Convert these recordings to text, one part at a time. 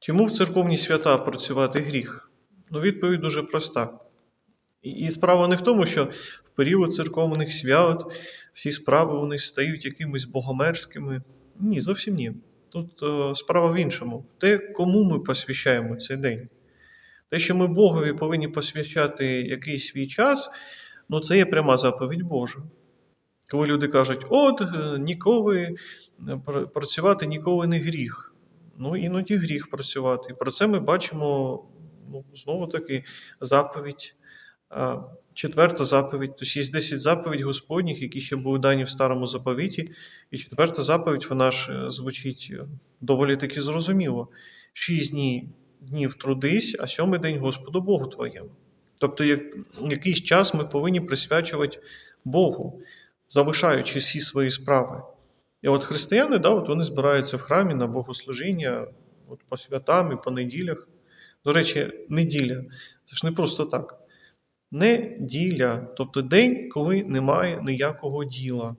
Чому в церковні свята працювати гріх? Ну, відповідь дуже проста. І- справа не в тому, що в період церковних свят всі справи вони стають якимись богомерзкими. Ні, зовсім ні. Тут е, справа в іншому. Те, кому ми посвящаємо цей день. Те, що ми Богові повинні посвящати якийсь свій час, ну це є пряма заповідь Божа. Коли люди кажуть, от е, ніколи е, працювати ніколи не гріх. Ну, іноді гріх працювати. І про це ми бачимо ну, знову таки заповідь, четверта заповідь. Тобто є 10 заповідь Господніх, які ще були дані в старому заповіті. І четверта заповідь, вона ж е, звучить е, доволі таки зрозуміло. Шість днів, днів трудись, а сьомий день Господу Богу твоєму. Тобто, як, якийсь час ми повинні присвячувати Богу, залишаючи всі свої справи. І от християни, да, от вони збираються в храмі на богослужіння от по святам і по неділях. До речі, неділя це ж не просто так. Неділя, тобто день, коли немає ніякого діла.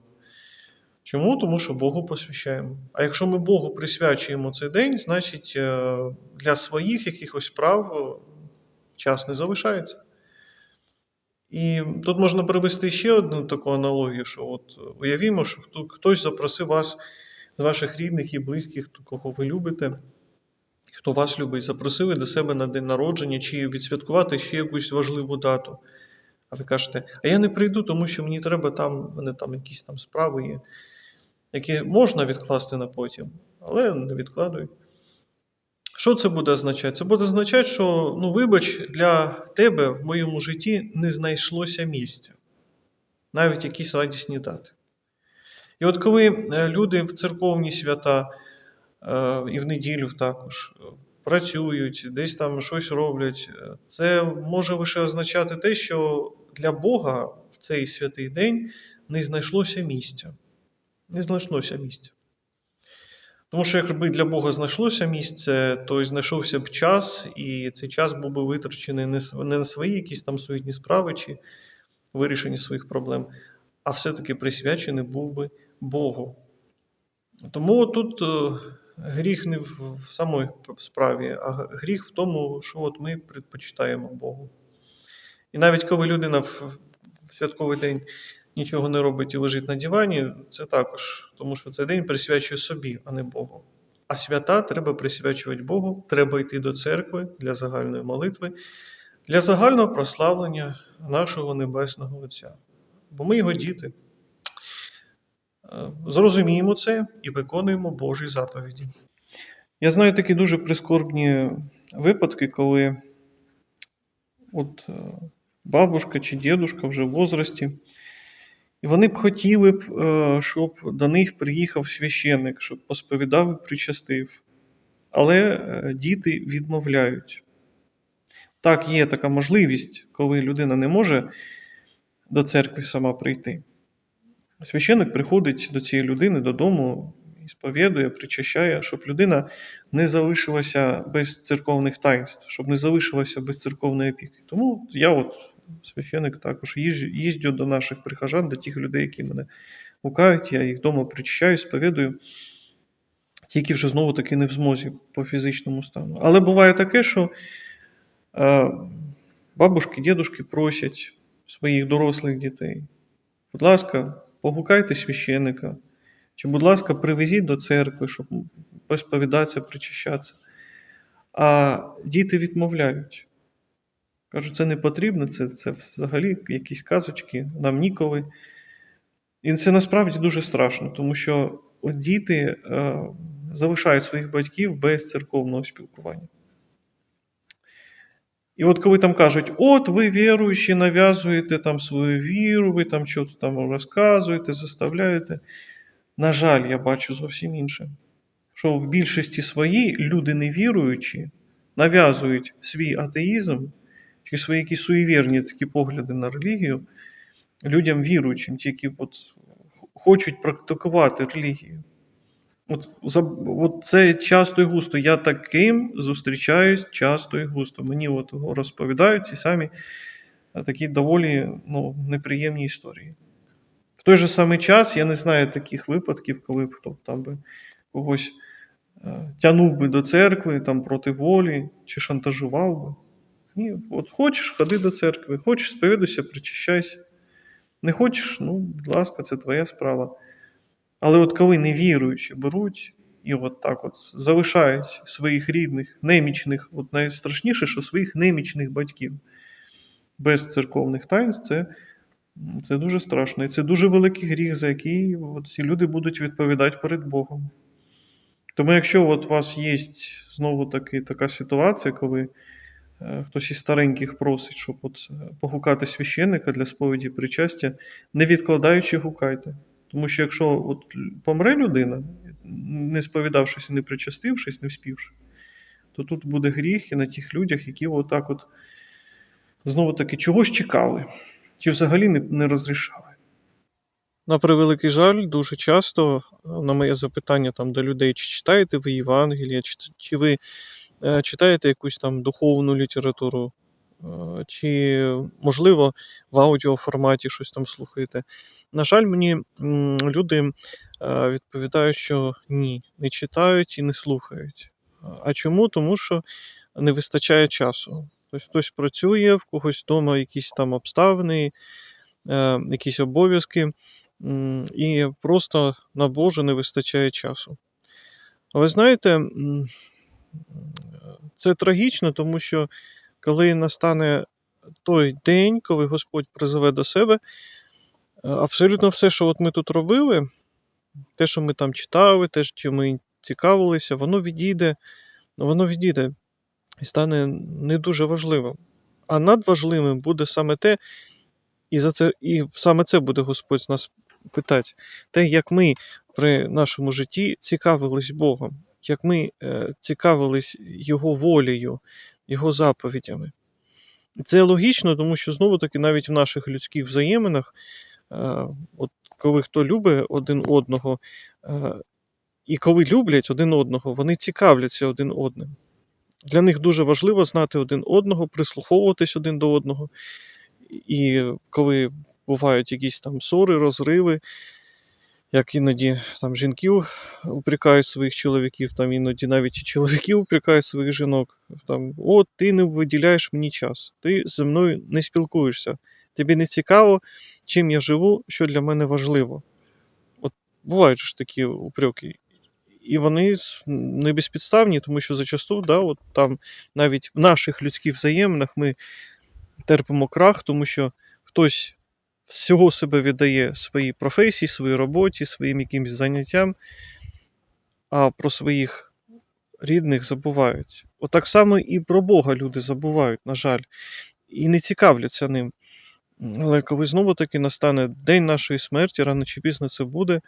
Чому? Тому що Богу посвящаємо. А якщо ми Богу присвячуємо цей день, значить е, для своїх якихось справ е, час не залишається. І тут можна привести ще одну таку аналогію, що от уявімо, що хто- хтось запросив вас з ваших рідних і близьких, кого ви любите, хто вас любить, запросили до себе на день народження чи відсвяткувати ще якусь важливу дату. А ви кажете, а я не прийду, тому що мені треба там, мене там якісь там справи є, які можна відкласти на потім, але не відкладуй. Що це буде означати? Це буде означати, що, ну, вибач, для тебе в моєму житті не знайшлося місця, навіть якісь радісні дати. І от коли е, люди в церковні свята е, і в неділю також е, працюють, десь там щось роблять, це може лише означати те, що для Бога в цей святий день не знайшлося місця. Не знайшлося місця. Тому що якби для Бога знайшлося місце, то й знайшовся б час, і цей час був би витрачений не на свої якісь там суетні справи чи вирішення своїх проблем, а все-таки присвячений був би Богу. Тому тут е, гріх не в самій справі, а гріх в тому, що от ми предпочитаємо Богу. І навіть коли людина в святковий день нічого не робить і лежить на дивані, це також, тому що цей день присвячує собі, а не Богу. А свята треба присвячувати Богу, треба йти до церкви для загальної молитви, для загального прославлення нашого Небесного Отця. Бо ми його діти. Е, Зрозуміємо це і виконуємо Божі заповіді. Я знаю такі дуже прискорбні випадки, коли от е, бабушка чи дідушка вже в возрасті, і вони б хотіли б, е, щоб до них приїхав священник, щоб посповідав і причастив. Але е, діти відмовляють. Так, є така можливість, коли людина не може до церкви сама прийти. Священник приходить до цієї людини додому і сповідує, причащає, щоб людина не залишилася без церковних таїнств, щоб не залишилася без церковної опіки. Тому я, от, священник, також їздю до наших прихожан, до тих людей, які мене гукають, я їх вдома причащаю, сповідую, тільки вже знову таки не в змозі по фізичному стану. Але буває таке, що е, бабушки, дідушки просять своїх дорослих дітей. Будь ласка, погукайте священника, чи, будь ласка, привезіть до церкви, щоб посповідатися, причащатися. А діти відмовляють. Кажуть, це не потрібно, це, це взагалі якісь казочки, нам ніколи. І це насправді дуже страшно, тому що діти е, залишають своїх батьків без церковного спілкування. І от коли там кажуть, от ви віруючі, нав'язуєте там свою віру, ви там щось там розказуєте, заставляєте. На жаль, я бачу зовсім інше. Що в більшості своїй люди невіруючі нав'язують свій атеїзм чи свої якісь суєвірні такі погляди на релігію людям віруючим, ті, які от хочуть практикувати релігію. От, за, от це часто і густо. Я таким зустрічаюсь часто і густо. Мені от розповідають ці самі е, такі доволі ну, неприємні історії. В той же самий час я не знаю таких випадків, коли б хто там би когось е, тянув би до церкви там проти волі чи шантажував би. Ні, от хочеш, ходи до церкви, хочеш, сповідуйся, причащайся. Не хочеш, ну, будь ласка, це твоя справа. Але от коли невіруючі беруть і от так от залишають своїх рідних, немічних, от найстрашніше, що своїх немічних батьків без церковних таїнств, це, це дуже страшно. І це дуже великий гріх, за який от ці люди будуть відповідати перед Богом. Тому, якщо от у вас є знову таки така ситуація, коли хтось із стареньких просить, щоб от е, погукати священника для сповіді причастя, не відкладаючи гукайте. Тому що якщо от помре людина, не сповідавшись, не причастившись, не вспівши, то тут буде гріх і на тих людях, які отак от знову таки чогось чекали, чи взагалі не, не розрішали. На превеликий жаль, дуже часто е, на моє запитання там до людей, чи читаєте ви Євангелія, чи, чи ви е, читаєте якусь там духовну літературу, е, чи, можливо, в аудіоформаті щось там слухаєте. На жаль, мені люди е, відповідають, що ні, не читають і не слухають. А чому? Тому що не вистачає часу. Тобто хтось працює, в когось вдома якісь там обставини, е, якісь обов'язки, і просто на Боже не вистачає часу. Ви знаєте, це трагічно, тому що коли настане той день, коли Господь призове до себе, абсолютно все, що от ми тут робили, те, що ми там читали, те, чим ми цікавилися, воно відійде, воно відійде і стане не дуже важливим. А надважливим буде саме те, і за це, і саме це буде Господь нас питати, те, як ми при нашому житті цікавились Богом, як ми е, цікавились Його волею, Його заповідями. Це логічно, тому що знову таки навіть в наших людських взаєминах, е, от коли хто любить один одного, е, і коли люблять один одного, вони цікавляться один одним. Для них дуже важливо знати один одного, прислуховуватись один до одного. І коли бувають якісь там ссори, розриви, як іноді там жінків упрекають своїх чоловіків, там іноді навіть і чоловіків упрекають своїх жінок. Там, От ти не виділяєш мені час, ти зі мною не спілкуєшся. Тобі не цікаво, чим я живу, що для мене важливо. От бувають ж такі упреки. І вони не безпідставні, тому що зачасту, да, от там навіть в наших людських взаєминах ми терпимо крах, тому що хтось всього себе віддає своїй професії, своїй роботі, своїм якимось заняттям, а про своїх рідних забувають. Отак само і про Бога люди забувають, на жаль, і не цікавляться ним. Але коли знову таки настане день нашої смерті, рано чи пізно це буде,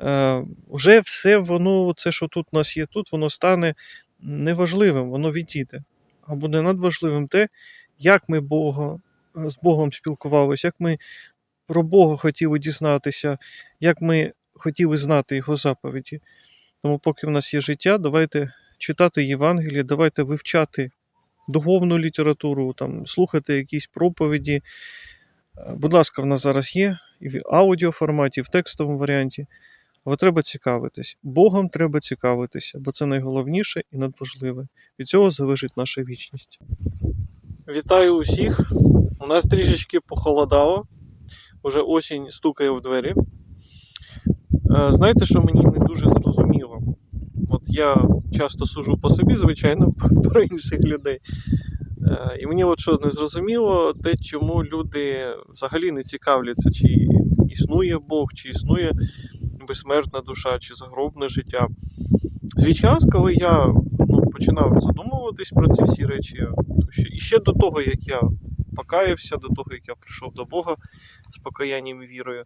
е, вже все воно, це, що тут у нас є, тут, воно стане неважливим, воно відійде. А буде надважливим те, як ми Бога, з Богом спілкувалися, як ми про Бога хотіли дізнатися, як ми хотіли знати Його заповіді. Тому, поки в нас є життя, давайте читати Євангеліє, давайте вивчати духовну літературу, там, слухати якісь проповіді. Е, Будь ласка, в нас зараз є і в аудіоформаті, і в текстовому варіанті. Але треба цікавитись. Богом треба цікавитися, бо це найголовніше і надважливе. Від цього залежить наша вічність. Вітаю усіх! У нас трішечки похолодало. Уже осінь стукає в двері. Е, Знаєте, що мені не дуже зрозуміло? От я часто сужу по собі, звичайно, про інших людей. Е, І мені от що не зрозуміло, те, чому люди взагалі не цікавляться, чи існує Бог, чи існує безсмертна душа, чи загробне життя. Свій час, коли я ну, починав задумуватись про ці всі речі, і ще до того, як я покаявся, до того, як я прийшов до Бога з покаянням і вірою,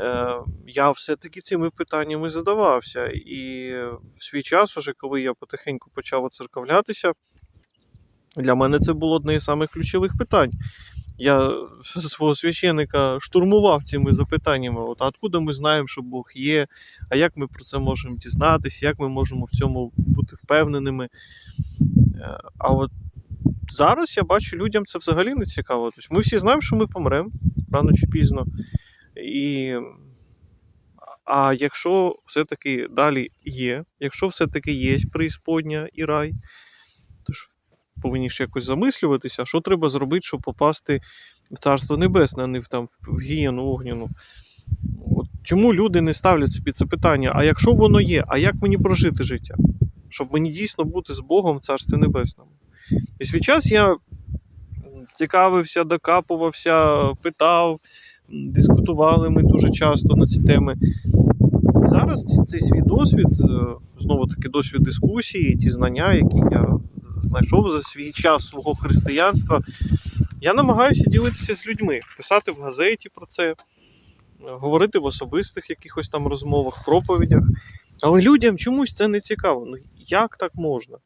е, я все-таки цими питаннями задавався. І в свій час, уже коли я потихеньку почав оцерковлятися, для мене це було одне із самих ключових питань. Я свого священика штурмував цими запитаннями: от, откуда ми знаємо, що Бог є, а як ми про це можемо дізнатися, як ми можемо в цьому бути впевненими. Е, А от зараз я бачу, людям це взагалі не цікаво. Тобто ми всі знаємо, що ми помремо рано чи пізно. І... А якщо все-таки далі є, якщо все-таки є преісподня і рай, то ж повинні ж якось замислюватися, що треба зробити, щоб попасти в Царство Небесне, а не в, там, в гієну огняну. От чому люди не ставлять собі це питання? А якщо воно є, а як мені прожити життя? Щоб мені дійсно бути з Богом в Царстві Небесному. І свій час я цікавився, докапувався, питав, дискутували ми дуже часто на ці теми. Зараз цей свій досвід, е, знову таки досвід дискусії, ті знання, які я знайшов за свій час свого християнства, я намагаюся ділитися з людьми, писати в газеті про це, говорити в особистих якихось там розмовах, проповідях. Але людям чомусь це не цікаво. Ну як так можна?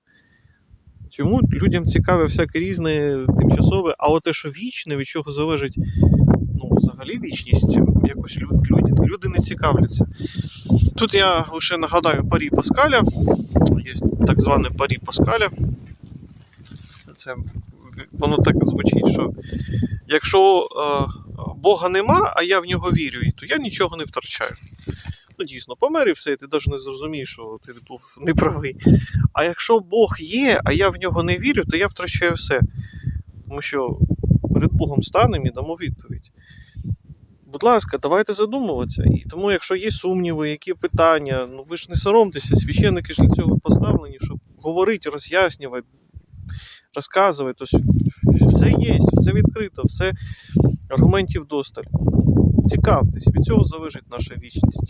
Чому людям цікаве всяке різне, тимчасове, а от те, що вічне, від чого залежить ну, взагалі вічність, якось люд, люди, люди не цікавляться. Тут я лише нагадаю парі Паскаля. Є так зване парі Паскаля. Це воно так звучить, що якщо е, Бога нема, а я в нього вірю, то я нічого не втрачаю. Ну, дійсно, все, і ти навіть не зрозумієш, що ти був неправий. А якщо Бог є, а я в нього не вірю, то я втрачаю все. Тому що перед Богом станемо і дамо відповідь. Будь ласка, давайте задумуватися. І тому, якщо є сумніви, які питання, ну ви ж не соромтеся, священники ж для цього поставлені, щоб говорити, роз'яснювати, розказувати. Тобто все є, все відкрито, все аргументів досталь. Цікавтесь, від цього залежить наша вічність.